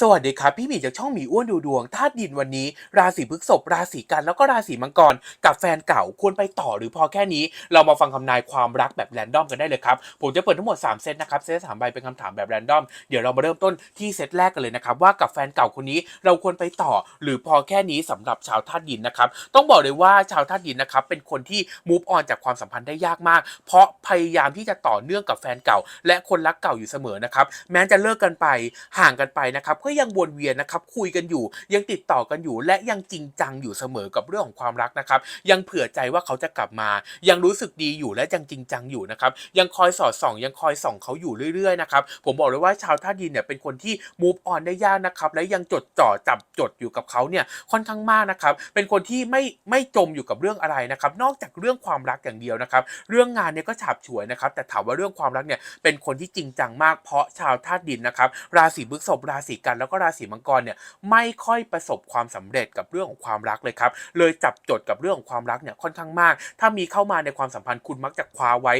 สวัสดีครับ พี่หมีจากช่องหมีอ้วนดูดวงธาตุดินวันนี้ ราศีพฤษภราศีกันแล้วก็ราศีมังกร กับแฟนเก่าควรไปต่อหรือพอแค่นี้ เรามาฟังคำนายความรักแบบแรนดอมกันได้เลยครับผมจะเปิดทั้งหมด 3 เซตนะครับเซตสามใบเป็นคำถามแบบแรนดอมเดี๋ยวเรามาเริ่มต้นที่เซตแรกกันเลยนะครับว่ากับแฟนเก่าคนนี้เราควรไปต่อ หรือพอแค่นี้สำหรับชาวธาตุดินนะครับต้องบอกเลยว่าชาวธาตุดินนะครับเป็นคนที่ move on จากความสัมพันธ์ได้ยากมาก เพราะพยายามที่จะต่อเนื่องกับแฟนเก่า และคนรักเก่าอยู่เสมอนะครับแม้จะเลิกกันไปห่างกันไปนะครับก็ยังวนเวียนนะครับคุยกันอยู่ ยังติดต่อกันอยู่ และยังจริงจังอยู่เสมอกับเรื่องของความรักนะครับ ยังเผื่อใจว่าเขาจะกลับมา ยังรู้สึกดีอยู่และยังจริงจังอยู่นะครับ ยังคอยสอดส่อง ยังคอยส่องเขาอยู่เรื่อยๆนะครับผมบอกเลยว่าชาวท่าดินเนี่ยเป็นคนที่ move on ได้ยากนะครับและยังจดจ่อจับจดอยู่กับเขาเนี่ยค่อนข้างมากนะครับ เป็นคนที่ไม่ไม่จมอยู่กับเรื่องอะไรนะครับ นอกจากเรื่องความรักอย่างเดียวนะครับ เรื่องงานเนี่ยก็ฉาบฉวยนะครับ แต่ถามว่าเรื่องความรักเนี่ยเป็นคนที่จริงจังมากเพราะชาวธาตุดินนะครับ ราศีพฤษภราศีกันแล้วก็ราศีมังกรเนี่ยไม่ค่อยประสบความสำเร็จกับเรื่องของความรักเลยครับเลยจับจดกับเรื่องของความรักเนี่ยค่อนข้างมาก ถ้ามีเข้ามาในความสัมพันธ์คุณมักจะคว้าไว้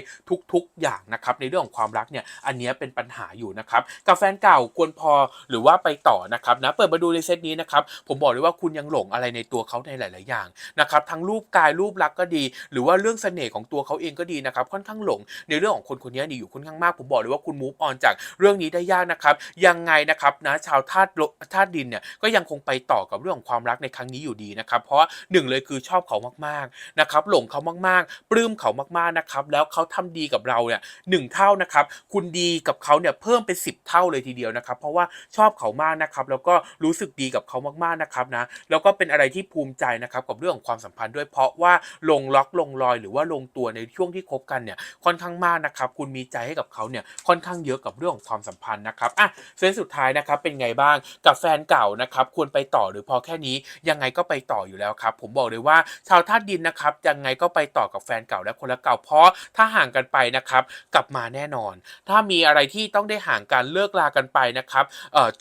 ทุก ๆ อย่างนะครับในเรื่องของความรักเนี่ยอันนี้เป็นปัญหาอยู่นะครับกับแฟนเก่าควรพอหรือว่าไปต่อนะครับนะเปิดมาดูในเซตนี้นะครับผมบอกเลยว่าคุณยังหลงอะไรในตัวเขาในหลาย ๆ อย่างนะครับทั้งรูปกายรูปลักษณ์ก็ดี หรือว่าเรื่องเสน่ห์ของตัวเขาเองก็ดีนะครับค่อนข้างหลงในเรื่องของคนคนนี้นี่อยู่ค่อนข้างมาก ผมบอกเลยว่าคุณมูฟออนจากเรื่องนี้ได้ยากนะครับยังไงนะครับนะชาวธาตุธาตุดินเนี่ยก็ยังคงไปต่อกับเรื่องของความรักในครั้งนี้อยู่ดีนะครับ เพราะว่าหนึ่งเลยคือชอบเขามากๆนะครับ หลงเขามากๆ ปลื้มเขามากๆนะครับ แล้วเขาทำดีกับเราเนี่ยหนึ่งเท่านะครับ คุณดีกับเขาเนี่ยเพิ่มเป็น 10 เท่าเลยทีเดียวนะครับ เพราะว่าชอบเขามากนะครับ แล้วก็รู้สึกดีกับเขามากๆนะครับนะ แล้วก็เป็นอะไรที่ภูมิใจนะครับกับเรื่องของความสัมพันธ์ด้วยเพราะว่าลงล็อกลงรอยหรือว่าลงตัวในช่วงที่คบกันเนี่ยค่อนข้างมากนะครับ คุณมีใจให้กับเขาเนี่ยค่อนข้างเยอะกับเรื่องของความสัมพันธ์นะครับอะเส้นสุดท้ายนะครับเป็นไงบ้าง กับแฟนเก่านะครับควรไปต่อหรือพอแค่นี้ยังไงก็ไปต่ออยู่แล้วครับ ผมบอกเลยว่าชาวธาตุดินนะครับยังไงก็ไปต่อกับแฟนเก่าและคนละเก่าเพราะถ้าห่างกันไปนะครับกลับมาแน่นอน ถ้ามีอะไรที่ต้องได้ห่างกันเลิกลากันไปนะครับ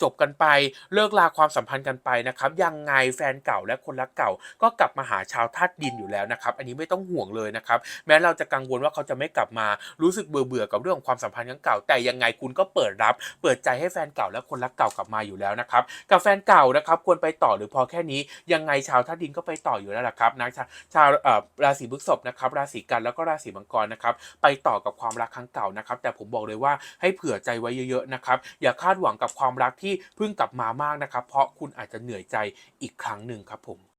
จบกันไปเลิกลาความสัมพันธ์กันไปนะครับยังไงแฟนเก่าและคนรักเก่า ก็กลับมาหาชาวธาตุดินอยู่แล้วนะครับ อันนี้ไม่ต้องห่วงเลยนะครับ แม้เราจะกังวลว่าเขาจะไม่กลับมารู้สึกเบื่อเบื่อกับเรื่องของความสัมพันธ์ครั้งเก่า แต่ยังไงคุณก็เปิดรับ เปิดใจให้แฟนเก่าและคนรักเก่ากลับมาอยู่แล้วนะครับกับแฟนเก่านะครับควรไปต่อหรือพอแค่นี้ยังไงชาวธาตุดินก็ไปต่ออยู่แล้วล่ะครับนะชาชาวราศีพฤษภนะครับราศีกันแล้วก็ราศีมังกรนะครับไปต่อกับความรักครั้งเก่านะครับแต่ผมบอกเลยว่าให้เผื่อใจไว้เยอะๆนะครับอย่าคาดหวังกับความรักที่เพิ่งกลับมามากนะครับเพราะคุณอาจจะเหนื่อยใจอีกครั้งหนึ่งครับผม